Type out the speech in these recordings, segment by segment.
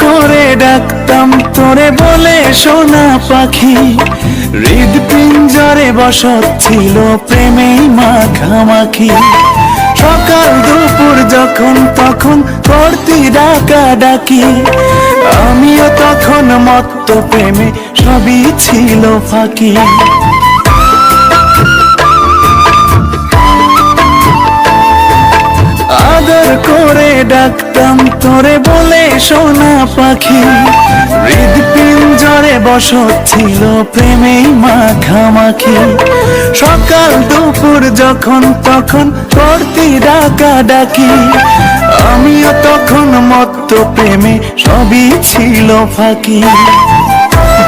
করে ডাকতাম, তোরে বলে সোনা পাখি। বসত ছিল মাখামাখি। সকাল দুপুর যখন তখন করতি ডাকা ডাকি আমিও তখন মত্ত প্রেমে সবই ছিল ফাঁকি। আদর করে ডাকতাম, তোরে সোনা পাখি, হৃদ পিঞ্জরে বসত ছিল প্রেমেই মাখামাখি। সকাল দুপুর যখন তখন করতি ডাকা ডাকি, আমিও তখন মত্ত প্রেমে সবই ছিল ফাঁকি।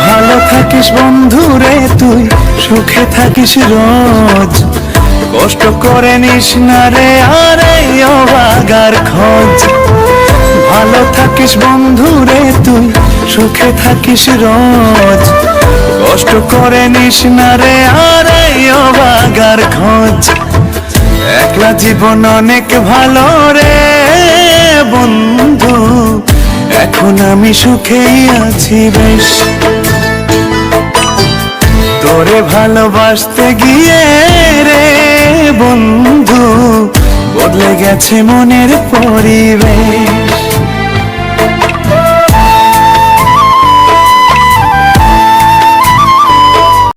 ভালো থাকিস বন্ধুরে তুই, সুখে থাকিস রোজ। কষ্ট করে নিস না রে আরে অবাগার খোঁজ। ভালো থাকিস বন্ধু রে তুই, সুখে থাকিস রোজ। কষ্ট করে নিস না রে আরে অবাগার খোঁজ। একলা জীবন অনেক ভালো রে বন্ধু, এখন আমি সুখেই আছি বেশ। তোরে ভালোবাসতে গিয়ে রে বন্ধু, বদলে গেছে মনের পরিবেশ।